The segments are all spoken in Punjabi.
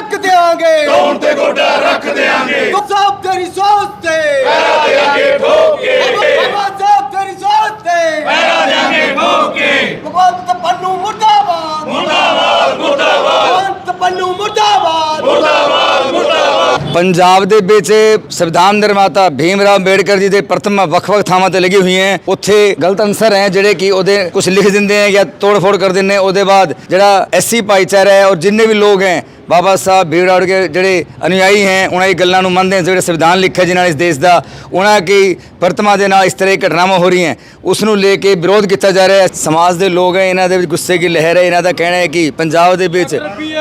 ਰੱਖ ਦੇਾਂਗੇ ਕੌਣ ਤੇ ਗੋਡਾ ਰੱਖ ਦੇਾਂਗੇ ਪੰਜਾਬ ਦੇ ਵਿੱਚ ਸੰਵਿਧਾਨ ਨਿਰਮਾਤਾ ਭੀਮ ਰਾਓ ਅੰਬੇਡਕਰ ਜੀ ਦੇ ਪ੍ਰਤਮ ਵੱਖ-ਵੱਖ ਥਾਵਾਂ ਤੇ ਲੱਗੀ ਹੋਈਆਂ ਹੈ। ਉੱਥੇ ਗਲਤ ਅਨਸਰ ਹੈ ਜਿਹੜੇ ਕਿ ਉਹਦੇ ਕੁਝ ਲਿਖ ਦਿੰਦੇ ਹੈ ਜਾਂ ਤੋੜ-ਫੋੜ ਕਰ ਦਿੰਦੇ ਨੇ ਉਹਦੇ ਬਾਅਦ ਜਿਹੜਾ ਐਸਸੀ ਭਾਈਚਾਰਾ ਹੈ ਔਰ ਜਿੰਨੇ ਵੀ ਲੋਕ ਹੈ, ਬਾਬਾ ਸਾਹਿਬ ਭੀਮ ਰਾਓ ਦੇ ਜਿਹੜੇ ਅਨੁਯਾਈ ਹੈ, ਉਹਨਾਂ ਦੀ ਗੱਲਾਂ ਨੂੰ ਮੰਨਦੇ ਹਨ ਜਿਹੜੇ ਸੰਵਿਧਾਨ ਲਿਖਿਆ ਜਿਨ੍ਹਾਂ ਇਸ ਦੇਸ਼ ਦਾ, ਉਹਨਾਂ ਕੀ ਪ੍ਰਤਮਾ ਦੇ ਨਾਲ ਇਸ ਤਰ੍ਹਾਂ ਦੀ ਘਟਨਾਵਾਂ ਹੋ ਰਹੀਆਂ ਉਸ ਨੂੰ ਲੈ ਕੇ ਵਿਰੋਧ ਕੀਤਾ ਜਾ ਰਿਹਾ ਹੈ। ਸਮਾਜ ਦੇ ਲੋਕ ਹੈ, ਇਹਨਾਂ ਦੇ ਵਿੱਚ ਗੁੱਸੇ ਦੀ ਲਹਿਰ ਹੈ। ਇਹਨਾਂ ਦਾ ਕਹਿਣਾ ਹੈ ਕਿ ਪੰਜਾਬ ਦੇ ਵਿੱਚ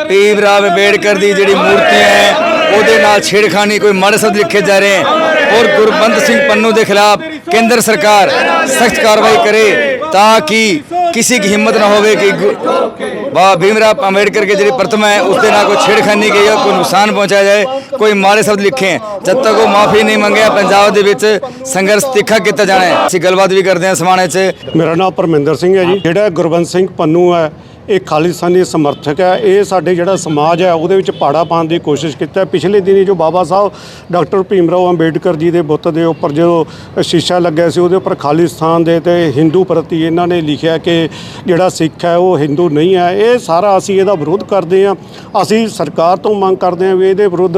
ਭੀਮ ਰਾਓ ਅੰਬੇਡਕਰ ਦੀ ਜਿਹੜੀ ਮੂਰਤੀ ਹੈ ਉਹਦੇ ਨਾਲ ਛੇੜਖਾਨੀ ਕੋਈ ਮਾੜੇ ਸ਼ਬਦ ਲਿਖੇ ਜਾ ਰਹੇ ਹਨ ਔਰ ਗੁਰਬੰਦ ਸਿੰਘ ਪੰਨੂ ਦੇ ਖਿਲਾਫ ਕੇਂਦਰ ਸਰਕਾਰ ਸਖਤ ਕਾਰਵਾਈ ਕਰੇ ਤਾਂ ਕਿ किसी की हिम्मत ना होवे कि गु- बाबा भीमराव अंबेडकर के ਜਿਹੜੀ ਪ੍ਰਤਮਾ ਹੈ ਉਸ ਦੇ ਨਾਲ ਕੋਈ ਛੇੜਖਾਨੀ ਗਈ ਹੈ ਕੋਈ ਨੁਕਸਾਨ ਪਹੁੰਚਾਇਆ ਜਾਏ ਕੋਈ ਮਾੜੇ ਸ਼ਬਦ ਲਿਖੇ ਹੈ ਜਦ ਤੱਕ ਉਹ ਮਾਫੀ ਨਹੀਂ ਮੰਗਿਆ ਪੰਜਾਬ ਦੇ ਵਿੱਚ ਸੰਘਰਸ਼ ਤਿੱਖਾ ਕੀਤਾ ਜਾਣਾ ਹੈ ਅਸੀਂ ਗੱਲਬਾਤ ਵੀ ਕਰਦੇ ਹਾਂ ਸਮਾਣੇ 'ਚ ਮੇਰਾ ਨਾਮ ਪਰਮਿੰਦਰ ਸਿੰਘ ਹੈ ਜੀ ਜਿਹੜਾ ਗੁਰਬੰਦ ਸਿੰਘ ਪੰਨੂ ਹੈ ਇਹ ਖਾਲਿਸਤਾਨੀ ਸਮਰਥਕ ਹੈ। ਇਹ ਸਾਡੇ ਜਿਹੜਾ ਸਮਾਜ ਹੈ, ਉਹਦੇ ਵਿੱਚ ਪਾੜਾ ਪਾਉਣ ਦੀ ਕੋਸ਼ਿਸ਼ ਕੀਤਾ ਪਿਛਲੇ ਦਿਨੀ ਜੋ ਬਾਬਾ ਸਾਹਿਬ, ਡਾਕਟਰ ਭੀਮ ਰਾਓ ਅੰਬੇਡਕਰ ਜੀ ਦੇ ਬੁੱਤ ਦੇ ਉੱਪਰ ਜੋ ਸ਼ੀਸ਼ਾ ਲੱਗਿਆ ਸੀ, ਉਹਦੇ ਉੱਪਰ ਖਾਲਿਸਤਾਨ ਦੇ ਤੇ ਹਿੰਦੂ ਪ੍ਰਤੀ ਇਹਨਾਂ ਨੇ ਲਿਖਿਆ ਕਿ ਜਿਹੜਾ ਸਿੱਖ ਹੈ, ਉਹ ਹਿੰਦੂ ਨਹੀਂ ਹੈ। ਇਹ ਸਾਰਾ ਅਸੀਂ ਇਹਦਾ ਵਿਰੋਧ ਕਰਦੇ ਹਾਂ। ਅਸੀਂ ਸਰਕਾਰ ਤੋਂ ਮੰਗ ਕਰਦੇ ਹਾਂ ਵੀ ਇਹਦੇ ਵਿਰੁੱਧ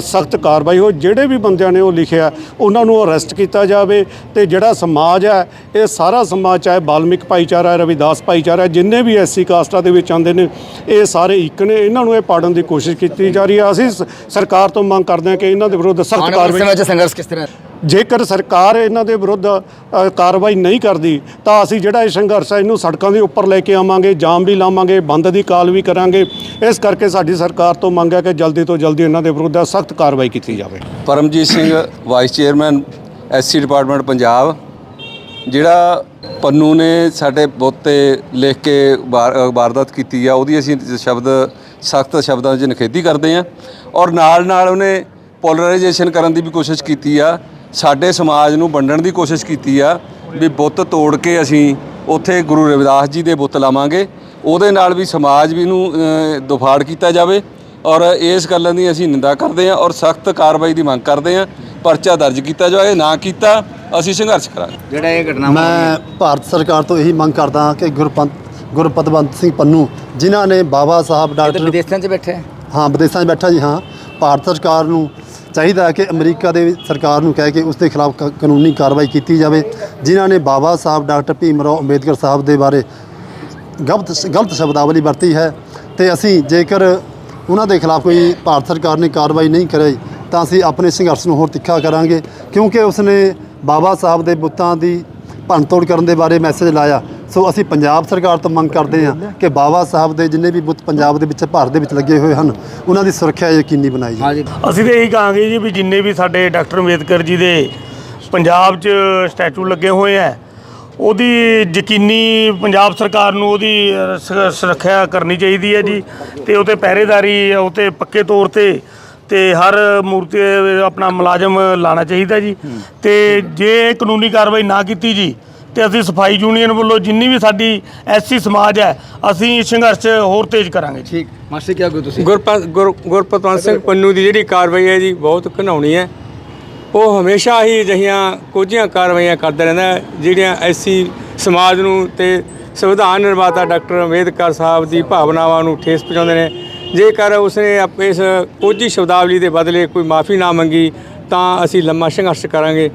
ਸਖਤ ਕਾਰਵਾਈ ਹੋ। ਜਿਹੜੇ ਵੀ ਬੰਦਿਆਂ ਨੇ ਉਹ ਲਿਖਿਆ, ਉਹਨਾਂ ਨੂੰ ਅਰੈਸਟ ਕੀਤਾ ਜਾਵੇ ਤੇ ਜਿਹੜਾ ਸਮਾਜ ਹੈ, ਇਹ ਸਾਰਾ ਸਮਾਜ, ਚਾਹੇ ਬਾਲਮਿਕ ਭਾਈਚਾਰਾ ਰਵਿਦਾਸ ਭਾਈਚਾਰਾ ਜਿੰਨੇ ਵੀ ਐਸਸੀ ਕਾਸਟਾਂ ਦੇ ਵਿੱਚ ਆਉਂਦੇ ਨੇ ਇਹ ਸਾਰੇ ਇੱਕ ਨੇ ਇਹਨਾਂ ਨੂੰ ਇਹ ਪਾੜਨ ਦੀ ਕੋਸ਼ਿਸ਼ ਕੀਤੀ ਜਾ ਰਹੀ ਹੈ। ਅਸੀਂ ਸ- ਸਰਕਾਰ ਤੋਂ ਮੰਗ ਕਰਦੇ ਹਾਂ ਕਿ ਇਹਨਾਂ ਦੇ ਵਿਰੁੱਧ ਸਖਤ ਆਉਣ ਵਾਲੇ ਕਾਰਵਾਈ ਸਮੇਂ 'ਚ ਸੰਘਰਸ਼ ਕਿਸ ਤਰ੍ਹਾਂ? ਜੇਕਰ ਸਰਕਾਰ ਇਹਨਾਂ ਦੇ ਵਿਰੁੱਧ ਅ, ਕਾਰਵਾਈ ਨਹੀਂ ਕਰਦੀ ਤਾਂ ਅਸੀਂ ਜਿਹੜਾ ਇਹ ਸੰਘਰਸ਼ ਹੈ ਇਹਨੂੰ ਸੜਕਾਂ ਦੇ ਉੱਪਰ ਲੈ ਕੇ ਆਵਾਂਗੇ ਜਾਮ ਵੀ ਲਾਵਾਂਗੇ ਬੰਦ ਦੀ ਕਾਲ ਵੀ ਕਰਾਂਗੇ। ਇਸ ਕਰਕੇ ਸਾਡੀ ਸਰਕਾਰ ਤੋਂ ਮੰਗ ਹੈ ਕਿ ਜਲਦੀ ਤੋਂ ਜਲਦੀ ਇਹਨਾਂ ਦੇ ਵਿਰੁੱਧ ਸਖਤ ਕਾਰਵਾਈ ਕੀਤੀ ਜਾਵੇ। Paramjit Singh vice chairman SC department Punjab. ਜਿਹੜਾ ਪੰਨੂ ਨੇ ਸਾਡੇ ਬੁੱਤ ਤੇ ਲਿਖ ਕੇ ਵਾਰ- ਵਾਰਦਾਤ ਕੀਤੀ ਆ ਉਹਦੀ ਅਸੀਂ ਸ਼ਬਦ ਸਖਤ ਸ਼ਬਦਾਂ ਵਿੱਚ ਨਿਖੇਧੀ ਕਰਦੇ ਆ ਔਰ ਨਾਲ ਨਾਲ ਉਹਨੇ ਪੋਲਰਾਈਜੇਸ਼ਨ ਕਰਨ ਦੀ ਵੀ ਕੋਸ਼ਿਸ਼ ਕੀਤੀ ਆ ਸਾਡੇ ਸਮਾਜ ਨੂੰ ਵੰਡਣ ਦੀ ਕੋਸ਼ਿਸ਼ ਕੀਤੀ ਆ ਵੀ ਬੁੱਤ ਤੋੜ ਕੇ ਅਸੀਂ ਉੱਥੇ ਗੁਰੂ ਰਵਿਦਾਸ ਜੀ ਦੇ ਬੁੱਤ ਲਾਵਾਂਗੇ ਉਹਦੇ ਨਾਲ ਵੀ ਸਮਾਜ ਵੀ ਨੂੰ ਅ, ਦੁਫਾੜ ਕੀਤਾ ਜਾਵੇ ਔਰ ਇਸ ਗੱਲਾਂ ਦੀ ਅਸੀਂ ਨਿੰਦਾ ਕਰਦੇ ਹਾਂ ਔਰ ਸਖਤ ਕਾਰਵਾਈ ਦੀ ਮੰਗ ਕਰਦੇ ਹਾਂ ਪਰਚਾ ਦਰਜ ਕੀਤਾ ਜਾਵੇ ਨਾ ਕੀਤਾ ਅਸੀਂ ਸੰਘਰਸ਼ ਕਰਾਂਗੇ। ਜਿਹੜਾ ਇਹ ਘਟਨਾ ਮੈਂ ਭਾਰਤ ਸਰਕਾਰ ਤੋਂ ਇਹੀ ਮੰਗ ਕਰਦਾ ਹਾਂ ਕਿ ਗੁਰਪੰਤ ਗੁਰਪਤਵੰਤ ਸਿੰਘ ਪੰਨੂ ਜਿਨ੍ਹਾਂ ਨੇ ਬਾਬਾ ਸਾਹਿਬ ਡਾਕਟਰ ਵਿਦੇਸ਼ਾਂ 'ਚ ਬੈਠੇ ਹੈ। ਵਿਦੇਸ਼ਾਂ 'ਚ ਬੈਠਾ ਜੀ ਹਾਂ। ਭਾਰਤ ਸਰਕਾਰ ਨੂੰ ਚਾਹੀਦਾ ਹੈ ਕਿ ਅਮਰੀਕਾ ਦੇ ਸਰਕਾਰ ਨੂੰ ਕਹਿ ਕੇ ਉਸ ਦੇ ਖਿਲਾਫ ਕ- ਕਾਨੂੰਨੀ ਕਾਰਵਾਈ ਕੀਤੀ ਜਾਵੇ ਜਿਨ੍ਹਾਂ ਨੇ ਬਾਬਾ ਸਾਹਿਬ ਡਾਕਟਰ ਭੀਮ ਰਾਓ ਅੰਬੇਦਕਰ ਸਾਹਿਬ ਦੇ ਬਾਰੇ ਗਲਤ ਗਲਤ ਸ਼ਬਦਾਵਲੀ ਵਰਤੀ ਹੈ ਤੇ ਅਸੀਂ ਜੇਕਰ ਉਹਨਾਂ ਦੇ ਖਿਲਾਫ ਕੋਈ ਭਾਰਤ ਸਰਕਾਰ ਨੇ ਕਾਰਵਾਈ ਨਹੀਂ ਕਰੀ ਤਾਂ ਅਸੀਂ ਆਪਣੇ ਸੰਘਰਸ਼ ਨੂੰ ਹੋਰ ਤਿੱਖਾ ਕਰਾਂਗੇ ਕਿਉਂਕਿ ਉਸਨੇ ਬਾਬਾ ਸਾਹਿਬ ਦੇ ਬੁੱਤਾਂ ਦੀ ਭੰਨਤੋੜ ਕਰਨ ਦੇ ਬਾਰੇ ਮੈਸੇਜ ਲਾਇਆ। ਸੋ ਅਸੀਂ ਪੰਜਾਬ ਸਰਕਾਰ ਤੋਂ ਮੰਗ ਕਰਦੇ ਹਾਂ ਕਿ ਬਾਬਾ ਸਾਹਿਬ ਦੇ ਜਿੰਨੇ ਵੀ ਬੁੱਤ ਪੰਜਾਬ ਦੇ ਵਿੱਚ ਭਾਰਤ ਦੇ ਵਿੱਚ ਲੱਗੇ ਹੋਏ ਹਨ ਉਹਨਾਂ ਦੀ ਸੁਰੱਖਿਆ ਯਕੀਨੀ ਬਣਾਈ ਜਾਵੇ। ਅਸੀਂ ਤਾਂ ਇਹੀ ਕਹਾਂਗੇ ਜੀ ਵੀ ਜਿੰਨੇ ਵੀ ਸਾਡੇ ਡਾਕਟਰ ਅੰਬੇਦਕਰ ਜੀ ਦੇ ਪੰਜਾਬ 'ਚ ਸਟੈਚੂ ਲੱਗੇ ਹੋਏ ਆ ਉਹਦੀ ਯਕੀਨੀ ਪੰਜਾਬ ਸਰਕਾਰ ਨੂੰ ਉਹਦੀ ਸੁਰੱਖਿਆ ਕਰਨੀ ਚਾਹੀਦੀ ਹੈ ਜੀ ਤੇ ਉਹਤੇ ਪਹਿਰੇਦਾਰੀ ਉਹਤੇ ਪੱਕੇ ਤੌਰ ਤੇ ਤੇ ਹਰ ਮੂਰਤੀ ਆਪਣਾ ਮੁਲਾਜ਼ਮ ਲਾਣਾ ਚਾਹੀਦਾ ਜੀ। ਤੇ ਜੇ ਕਾਨੂੰਨੀ ਕਾਰਵਾਈ ਨਾ ਕੀਤੀ ਜੀ ਤੇ ਅਸੀਂ ਸਫ਼ਾਈ ਯੂਨੀਅਨ ਵੱਲੋਂ ਜਿੰਨੀ ਵੀ ਸਾਡੀ ਐਸਸੀ ਸਮਾਜ ਹੈ ਅਸੀਂ ਸੰਘਰਸ਼ ਹੋਰ ਤੇਜ਼ ਕਰਾਂਗੇ ਠੀਕ। ਮਾਸਟਰ ਕੀ ਆਗੂ ਤੁਸੀਂ? ਗੁਰਪਤ ਗੁਰ- ਗੁਰਪਤਵੰਤ ਸਿੰਘ ਪੰਨੂ ਦੀ ਜਿਹੜੀ ਕਾਰਵਾਈ ਹੈ ਜੀ ਬਹੁਤ ਘਿਨਾਉਣੀ ਹੈ। ਉਹ ਹਮੇਸ਼ਾ ਹੀ ਅਜਿਹੀਆਂ ਕੁਝੀਆਂ ਕਾਰਵਾਈਆਂ ਕਰਦਾ ਰਹਿੰਦਾ ਜਿਹੜੀਆਂ ਐਸੀ ਸਮਾਜ ਨੂੰ ਤੇ ਸੰਵਿਧਾਨ ਨਿਰਮਾਤਾ ਡਾਕਟਰ ਅੰਬੇਦਕਰ ਸਾਹਿਬ ਦੀ ਭਾਵਨਾਵਾਂ ਨੂੰ ਠੇਸ ਪਹੁੰਚਾਉਂਦੇ ਨੇ। ਜੇਕਰ ਉਸਨੇ ਇਸ ਕੋਝੀ ਸ਼ਬਦਾਵਲੀ ਦੇ ਬਦਲੇ ਕੋਈ ਮਾਫੀ ਨਾ ਮੰਗੀ ਤਾਂ ਅਸੀਂ ਲੰਮਾ ਸੰਘਰਸ਼ ਕਰਾਂਗੇ।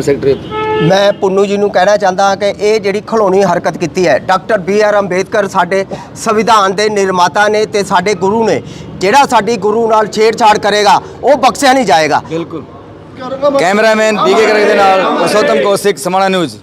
ਸੈਕਟਰੀ ਮੈਂ ਪੁੰਨੂ ਜੀ ਨੂੰ ਕਹਿਣਾ ਚਾਹੁੰਦਾ ਹਾਂ ਕਿ ਇਹ ਜਿਹੜੀ ਖਿਲੌਣੀ ਹਰਕਤ ਕੀਤੀ ਹੈ ਡਾਕਟਰ ਬੀ ਆਰ ਅੰਬੇਦਕਰ ਸਾਡੇ ਸੰਵਿਧਾਨ ਦੇ ਨਿਰਮਾਤਾ ਨੇ ਤੇ ਸਾਡੇ ਗੁਰੂ ਨੇ ਜਿਹੜਾ ਸਾਡੀ ਗੁਰੂ ਨਾਲ ਛੇੜਛਾੜ ਕਰੇਗਾ ਉਹ ਬਖਸ਼ਿਆ ਨਹੀਂ ਜਾਏਗਾ। ਬਿਲਕੁਲ। ਕੈਮਰਾਮੈਨ ਬੀਕੇ ਕਰਕ ਦੇ ਨਾਲ ਪੁਰਸ਼ੋਤਮ ਕੌਸ਼ਿਕ ਸਮਾਣਾ ਨਿਊਜ਼।